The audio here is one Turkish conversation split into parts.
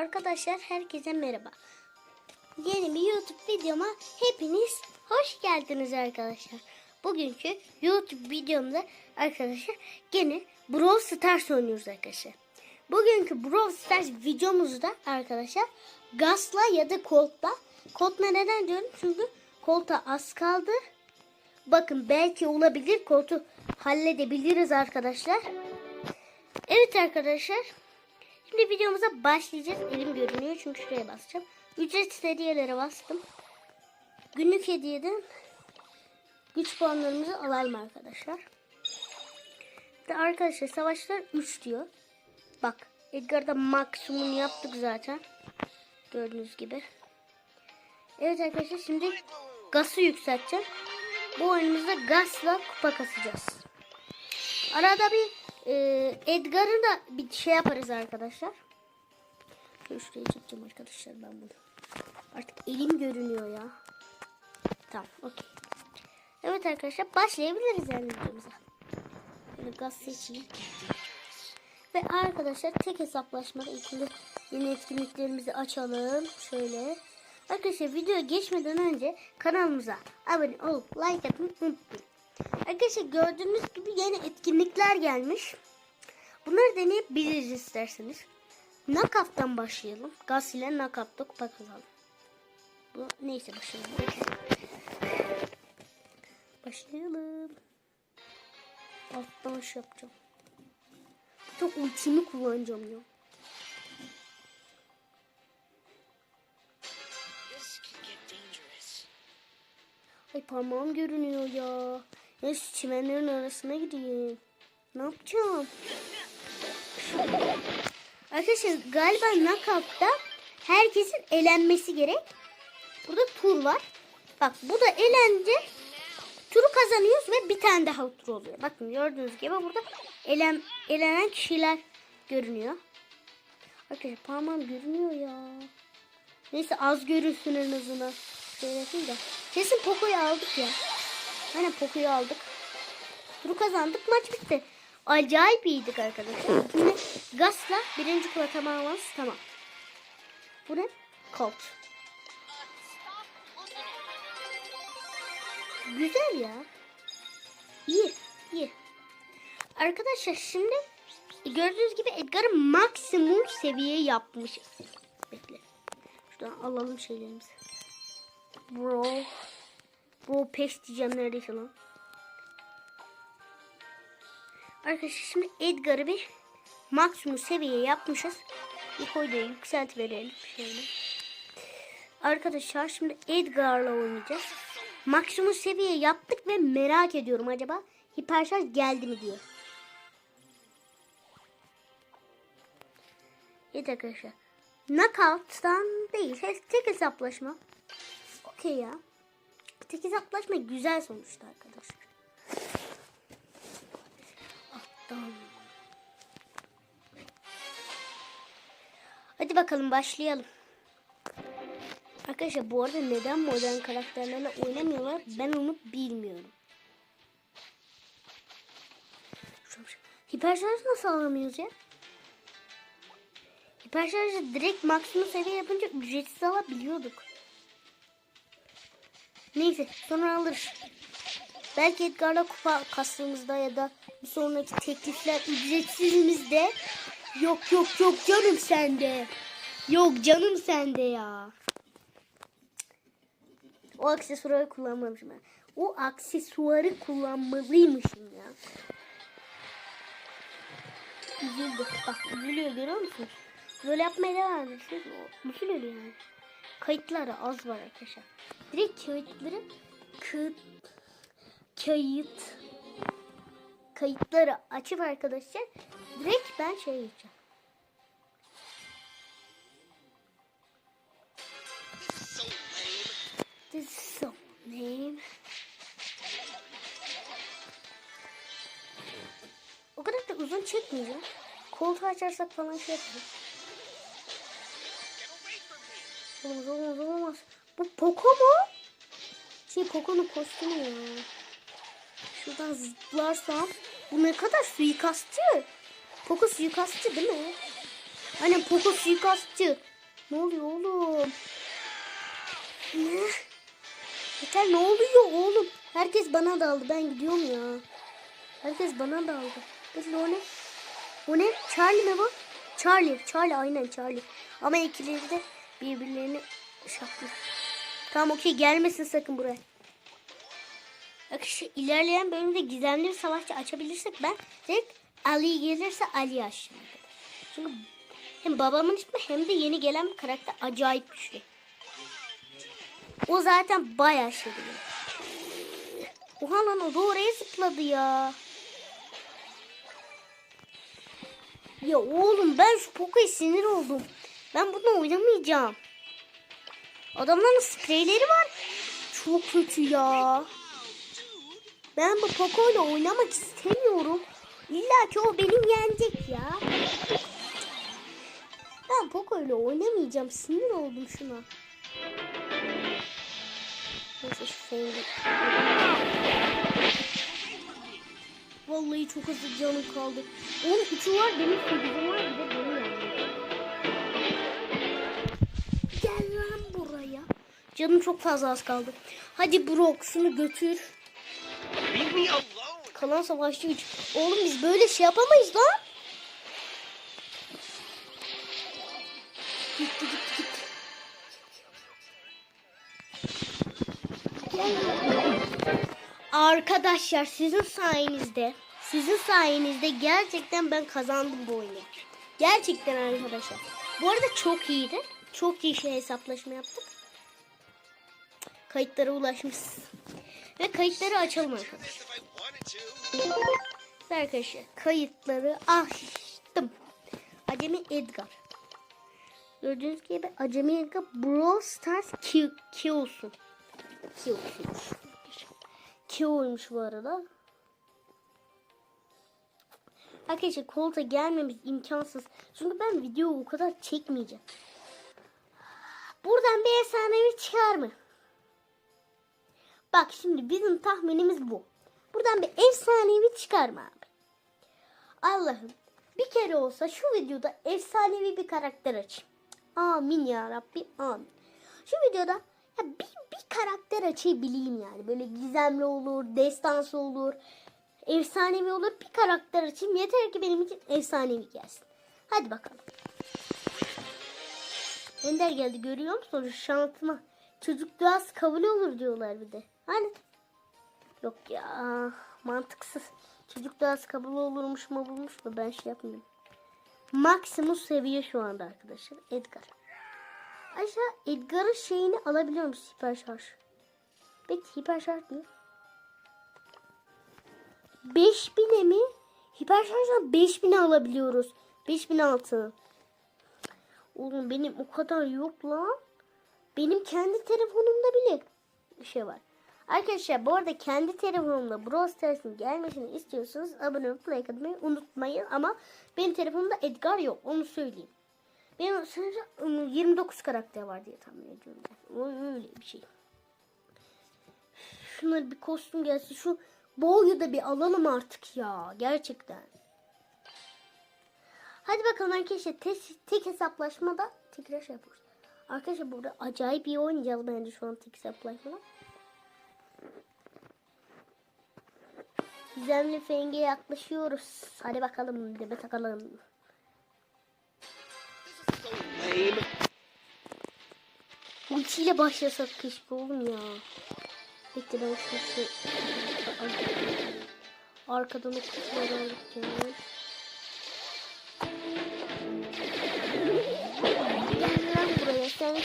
Arkadaşlar herkese merhaba. Yeni bir YouTube videoma hepiniz hoş geldiniz arkadaşlar. Bugünkü YouTube videomda arkadaşlar gene Brawl Stars oynuyoruz arkadaşlar. Bugünkü Brawl Stars videomuzda arkadaşlar Gas'la ya da Colt'la. Colt'la neden diyorum? Çünkü Colt'a az kaldı. Bakın belki olabilir. Colt'u halledebiliriz arkadaşlar. Evet arkadaşlar. Şimdi videomuza başlayacağız. Elim görünüyor çünkü şuraya basacağım. Ücretsiz hediyelere bastım. Günlük hediyeden güç puanlarımızı alalım arkadaşlar. De arkadaşlar savaşlar 3 diyor. Bak Edgar'da maksimum yaptık zaten. Gördüğünüz gibi. Evet arkadaşlar şimdi gazı yükselteceğim. Bu oyunumuzda gazla kupa kasacağız. Arada bir e, Edgar'ı da bir şey yaparız arkadaşlar. Şuraya çekeceğim arkadaşlar ben bunu. Artık elim görünüyor ya. Tamam okey. Evet arkadaşlar başlayabiliriz yani videomuza. Böyle gaz seçeyim. Ve arkadaşlar tek hesaplaşmada ilkinde yeni etkinliklerimizi açalım. Şöyle. Arkadaşlar videoya geçmeden önce kanalımıza abone olup like atmayı unutmayın. Arkadaşlar gördüğünüz gibi yeni etkinlikler gelmiş. Bunları deneyebiliriz isterseniz. Knockout'tan başlayalım. Gaz ile Knockout'ta kupa kazanalım. Bu neyse başlayalım. Başlayalım. Alttan aşağı yapacağım. Çok ultimi kullanacağım ya. Ay parmağım görünüyor ya. Ya şu çimenlerin arasına gideyim. Ne yapacağım? Arkadaşlar galiba knockout'ta herkesin elenmesi gerek. Burada tur var. Bak bu da elendi. Turu kazanıyoruz ve bir tane daha tur oluyor. Bakın gördüğünüz gibi burada elen, elenen kişiler görünüyor. Arkadaşlar parmağım görünüyor ya. Neyse az görürsün en azından. Kesin Poco'yu aldık ya. Aynen Poco'yu aldık. Turu kazandık maç bitti. Acayip iyiydik arkadaşlar. Şimdi Gas'la birinci kula tamamlamamız tamam. Bu ne? Colt. Güzel ya. İyi, iyi. Arkadaşlar şimdi gördüğünüz gibi Edgar'ı maksimum seviye yapmışız. Bekle. Şuradan alalım şeylerimizi. Bro. Bro pes diyeceğim neredeyse lan. Arkadaşlar şimdi Edgar'ı bir maksimum seviye yapmışız. İlk oyda yükselt verelim. Şöyle. Arkadaşlar şimdi Edgar'la oynayacağız. Maksimum seviye yaptık ve merak ediyorum acaba hiperşarj geldi mi diye. Evet arkadaşlar. Knockout'tan değil. Tek hesaplaşma. Okey ya. Tek hesaplaşma güzel sonuçta arkadaşlar. Alttan. Hadi bakalım başlayalım. Arkadaşlar bu arada neden modern karakterlerle oynamıyorlar ben onu bilmiyorum. Hiperşarj nasıl alamıyoruz ya? Hiperşarjı direkt maksimum seviye yapınca ücretsiz alabiliyorduk. Neyse sonra alırız. Belki Edgar'la kupa kastığımızda ya da bir sonraki teklifler ücretsizimizde. Yok yok yok canım sende. Yok canım sende ya. O aksesuarı kullanmamışım ben. O aksesuarı kullanmalıymışım ya. Üzüldü. Bak üzülüyor görüyor musun? Böyle yapmaya devam ediyorsunuz. O üzülüyor yani. Kayıtları az var arkadaşlar. Direkt kayıtları kayıt kayıt kayıtları açıp arkadaşlar direkt ben şey lame. This is so lame. O kadar da uzun çekmeyeceğim. Koltuğu açarsak falan şey yaparız. Olmaz olmaz olmaz. Bu Poco mu? Şey Poco'nun kostümü ya. Şuradan zıplarsam. Bu ne kadar suikastçı. Poco suikastçı değil mi? Hani Poco suikastçı. Ne oluyor oğlum? Ne? Yeter ne oluyor oğlum? Herkes bana daldı. Ben gidiyorum ya. Herkes bana daldı. Bekle o ne? O ne? Charlie mi bu? Charlie. Charlie aynen Charlie. Ama ikileri de birbirlerini şaklıyor. Tamam okey gelmesin sakın buraya. Şu ilerleyen bölümde gizemli bir savaşçı açabilirsek ben direkt Ali gelirse Ali açacağım. Çünkü hem babamın ismi hem de yeni gelen karakter acayip güçlü. O zaten bayağı şey diyor. Oha lan o da oraya zıpladı ya. Ya oğlum ben şu Poco'ya sinir oldum. Ben bununla oynamayacağım. Adamların spreyleri var. Çok kötü ya. Ben bu Poco ile oynamak istemiyorum. İlla ki o beni yenecek ya. Ben Poco ile oynamayacağım. Sinir oldum şuna. Neyse şu. Vallahi çok az canım kaldı. Onun üçü var benim sekizim var bir de benim yani. Canım çok fazla az kaldı. Hadi Brock şunu götür. Kalan savaşçı güç. Oğlum biz böyle şey yapamayız lan. Gitti gitti gitti. Arkadaşlar sizin sayenizde sizin sayenizde gerçekten ben kazandım bu oyunu. Gerçekten arkadaşlar. Bu arada çok iyiydi. Çok iyi şey hesaplaşma yaptık. Kayıtlara ulaşmışız. Ve kayıtları açalım arkadaşlar. Arkadaşlar kayıtları açtım. Acemi Edgar. Gördüğünüz gibi Acemi Edgar Brawl Stars Q. Q'suymuş. Q'ymuş bu arada. Arkadaşlar kolta gelmemiz imkansız. Çünkü ben video o kadar çekmeyeceğim. Buradan bir efsanevi çıkar mı? Bak şimdi bizim tahminimiz bu. Buradan bir efsanevi çıkar mı abi? Allah'ım bir kere olsa şu videoda efsanevi bir karakter açayım. Amin ya Rabbi amin. Şu videoda ya bir, bir karakter açabileyim yani. Böyle gizemli olur, destansı olur, efsanevi olur. Bir karakter açayım. Yeter ki benim için efsanevi gelsin. Hadi bakalım. Ender geldi görüyor musunuz şansıma? Çocuk duası kabul olur diyorlar bir de. Hani? Yok ya mantıksız. Çocuk duası kabul olurmuş mu bulmuş mu ben şey yapmıyorum. Maksimum seviye şu anda arkadaşlar Edgar. Aşağı Edgar'ın şeyini alabiliyor musun hiper şarj? Peki hiper şarj diyor. 5000'e mi? Hiper şarjla 5000'e alabiliyoruz. 5000 altın. Oğlum benim o kadar yok lan. Benim kendi telefonumda bile bir şey var. Arkadaşlar bu arada kendi telefonumda Brawl Stars'ın gelmesini istiyorsanız abone olup like atmayı unutmayın. Ama benim telefonumda Edgar yok onu söyleyeyim. Benim sanırım 29 karakter var diye tahmin ediyorum. ben. Öyle bir şey. Şunları bir kostüm gelsin. Şu boyu da bir alalım artık ya. Gerçekten. Hadi bakalım arkadaşlar tek, tek hesaplaşmada tekrar şey yapıyoruz. Arkadaşlar burada acayip iyi oynayacağız bence şu an tek hesaplaşmada. Gizemli Feng'e yaklaşıyoruz. Hadi bakalım debe takalım. Ultiyle başlasak keşke oğlum ya. Bekle ben şu şu arkadan o kutuları alacağım. Gel lan buraya sen me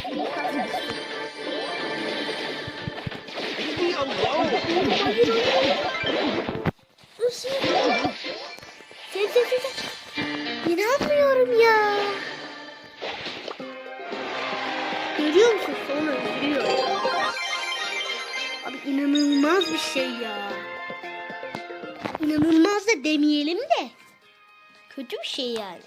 alone. İnanılmaz bir şey ya. İnanılmaz da demeyelim de. Kötü bir şey yani.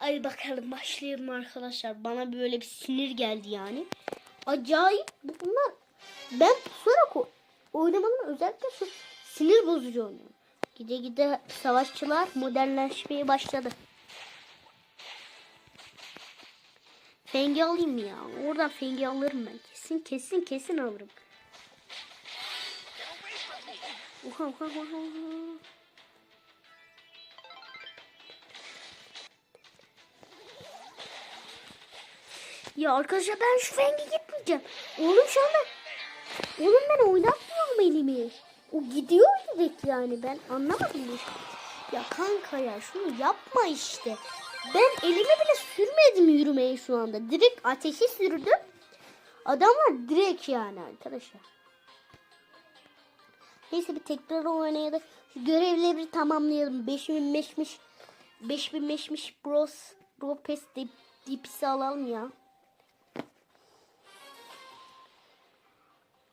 Ay bakalım başlayalım arkadaşlar. Bana böyle bir sinir geldi yani. Acayip bunlar. Ben pusarak o- oynamadan özellikle şu sinir bozucu oynuyorum. Gide gide savaşçılar modernleşmeye başladı. Fengi alayım ya. Oradan fengi alırım ben. Kesin kesin kesin alırım. Oha oha oha oha. Ya arkadaşlar ben şu fengi gitmeyeceğim. Oğlum şu anda Oğlum ben oynatmıyorum elimi. O gidiyor direkt yani ben anlamadım. Ya kanka ya şunu yapma işte. Ben elimi bile sürmedim yürümeye şu anda. Direkt ateşi sürdüm. Adamlar direkt yani arkadaşlar. Neyse bir tekrar oynayalım. Şu görevleri tamamlayalım. 5000 meşmiş 5000 meşmiş bros bro pes dip, dipsi alalım ya.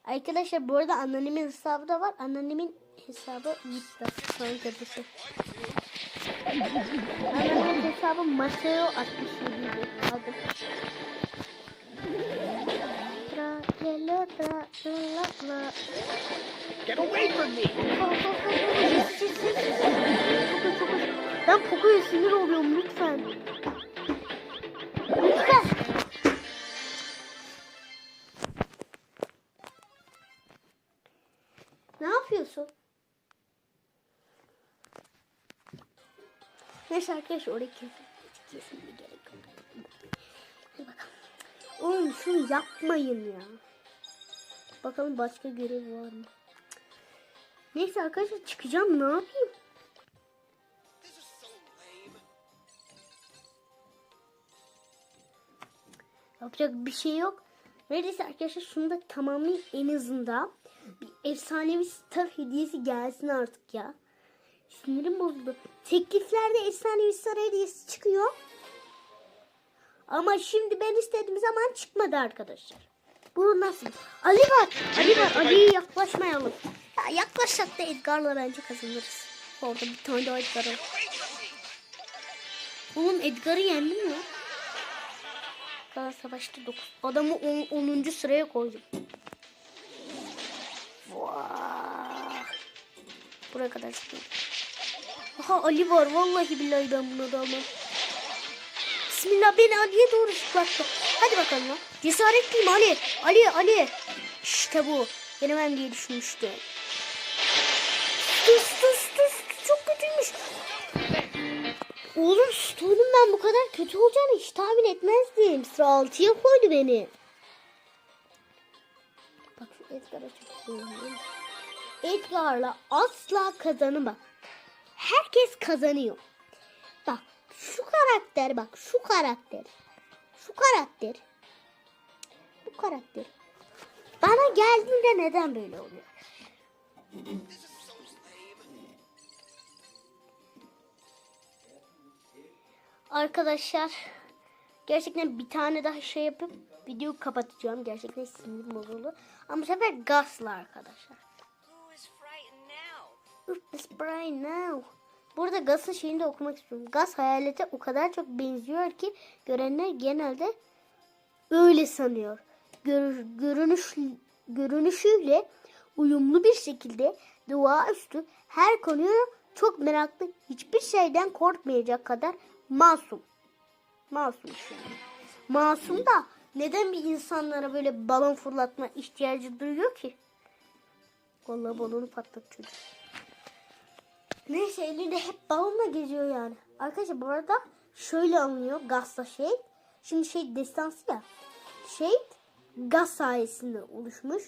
Arkadaşlar bu arada anneannemin hesabı da var. Anneannemin hesabı gitti. Sonra kardeşim. Anneannemin hesabı Mateo 67 adı. Tra, la, la, tra, la, la, la. Get away from me! Ben Poco'ya sinir oluyorum lütfen. Lütfen. Ne yapıyorsun? Neyse arkadaşlar oraya kesin. Hiç bir gerek yok. Hadi bakalım. Oğlum şunu yapmayın ya. Bakalım başka görev var mı? Neyse arkadaşlar çıkacağım ne yapayım? Yapacak bir şey yok. Neredeyse arkadaşlar şunu da tamamlayayım en azından. Bir efsanevi star hediyesi gelsin artık ya. Sinirim bozuldu. Tekliflerde efsanevi star hediyesi çıkıyor. Ama şimdi ben istediğim zaman çıkmadı arkadaşlar. Bu nasıl? Ali var. Ali var. Ali'ye yaklaşmayalım. Ya yaklaşsak da Edgar'la bence kazanırız. Orada bir tane daha Edgar var. Oğlum Edgar'ı yendim ya. Kala savaşta 9. Adamı 10. sıraya koydum. Vah. Buraya kadar çıkıyor. Aha Ali var. Vallahi billahi ben buna da almam. Bismillah beni Ali'ye doğru zıplattı. Hadi bakalım lan. Cesaretliyim Ali. Ali Ali. İşte bu. Yenemem diye düşünmüştü. Sus sus sus. Çok kötüymüş. Oğlum Stone'un ben bu kadar kötü olacağını hiç tahmin etmezdim. Sıra 6'ya koydu beni. Bak şu Edgar'a çok. Edgar'la asla kazanamam. Herkes kazanıyor. Bak şu karakter bak şu karakter. Şu karakter. Bu karakter. Bana geldiğinde neden böyle oluyor? Arkadaşlar gerçekten bir tane daha şey yapıp videoyu kapatacağım. Gerçekten sinirim bozuldu. Ama bu sefer Gas'la arkadaşlar. It's Brian now. Burada Gas'ın şeyini de okumak istiyorum. Gas hayalete o kadar çok benziyor ki görenler genelde öyle sanıyor. Gör, görünüş, görünüşüyle uyumlu bir şekilde doğaüstü her konuya çok meraklı, hiçbir şeyden korkmayacak kadar masum. Masum yani. Masum da neden bir insanlara böyle balon fırlatma ihtiyacı duyuyor ki? Vallahi balonu patlat çocuk. Neyse elinde hep balonla geziyor yani. Arkadaşlar bu arada şöyle alınıyor gazla şey. Şimdi şey destansı ya. Şey gaz sayesinde oluşmuş.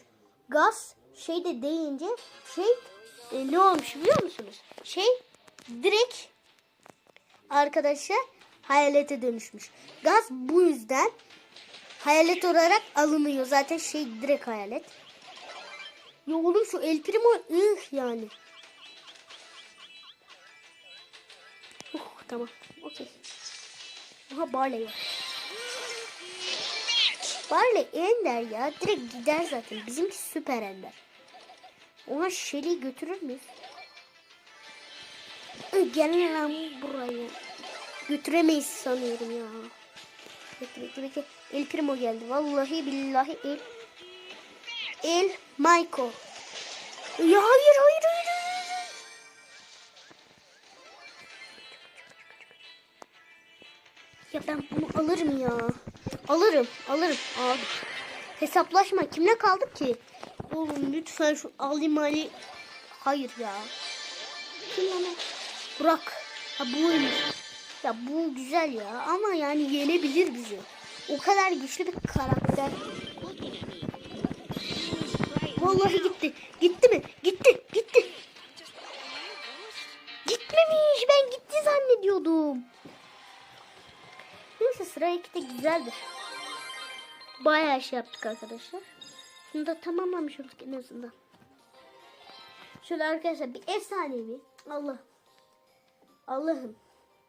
Gaz şey de deyince şey e, ne olmuş biliyor musunuz? Şey direkt arkadaşlar hayalete dönüşmüş. Gaz bu yüzden hayalet olarak alınıyor. Zaten şey direkt hayalet. Ya oğlum şu El Primo ıh yani. Tamam. Okey. Aha Barley var. Barley Ender ya. Direkt gider zaten. Bizimki süper Ender. Ona Shelly'i götürür müyüz? Gel lan buraya. Götüremeyiz sanıyorum ya. Bekle bekle bekle. El Primo geldi. Vallahi billahi El. El Maiko. Ya hayır hayır. hayır. Alırım ya. Alırım, alırım. Abi. Hesaplaşma. Kimle kaldık ki? Oğlum lütfen şu alayım Ali. Hayır ya. Kim lan o? Burak. Ha buymuş. Ya bu güzel ya ama yani yenebilir bizi. O kadar güçlü bir karakter. Vallahi gitti. Gitti mi? Gitti. Gitti. Gitmemiş. Ben gitti zannediyordum. Sıra 2'de güzeldir. Bayağı şey yaptık arkadaşlar. Şunu da tamamlamış olduk en azından. Şöyle arkadaşlar bir efsanevi. Allah. Allah'ım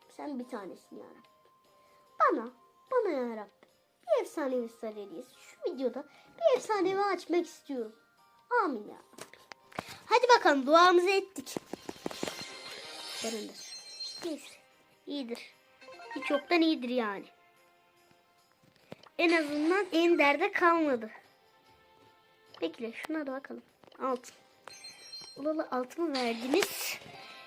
sen bir tanesin ya. Bana, bana ya Rabbi. Bir efsanevi star. Şu videoda bir efsanevi açmak istiyorum. Amin ya. Hadi bakalım duamızı ettik. Yarındır. Neyse. iyidir. Hiç yoktan iyidir yani. En azından en derde kalmadı. Bekle şuna da bakalım. Altın. Ulalı altın verdiniz.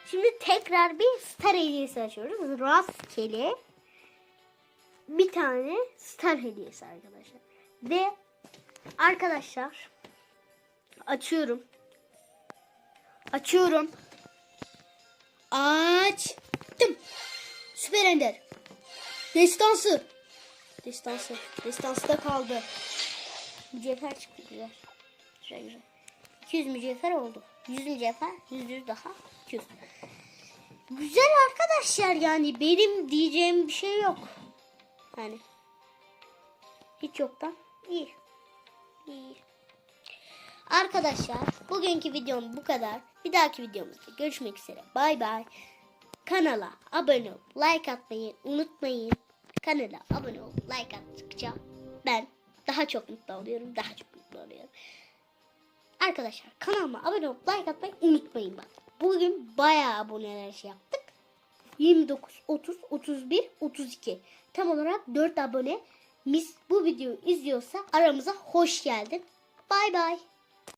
Şimdi tekrar bir star hediyesi açıyoruz. Rastgele bir tane star hediyesi arkadaşlar. Ve arkadaşlar açıyorum. Açıyorum. Açtım. Süper Ender. Destansı. Destansı. Da kaldı. Mücevher çıktı güzel. Güzel güzel. 200 mücevher oldu. 100 mücevher. 100 100 daha. 200. Güzel arkadaşlar yani benim diyeceğim bir şey yok. Hani hiç yoktan iyi. İyi. Arkadaşlar bugünkü videom bu kadar. Bir dahaki videomuzda görüşmek üzere. Bay bay. Kanala abone ol, like atmayı unutmayın. Kanala abone ol, like attıkça ben daha çok mutlu oluyorum. Daha çok mutlu oluyorum. Arkadaşlar kanalıma abone olup like atmayı unutmayın bak. Bugün bayağı aboneler şey yaptık. 29, 30, 31, 32. Tam olarak 4 abone. Mis bu videoyu izliyorsa aramıza hoş geldin. Bay bay.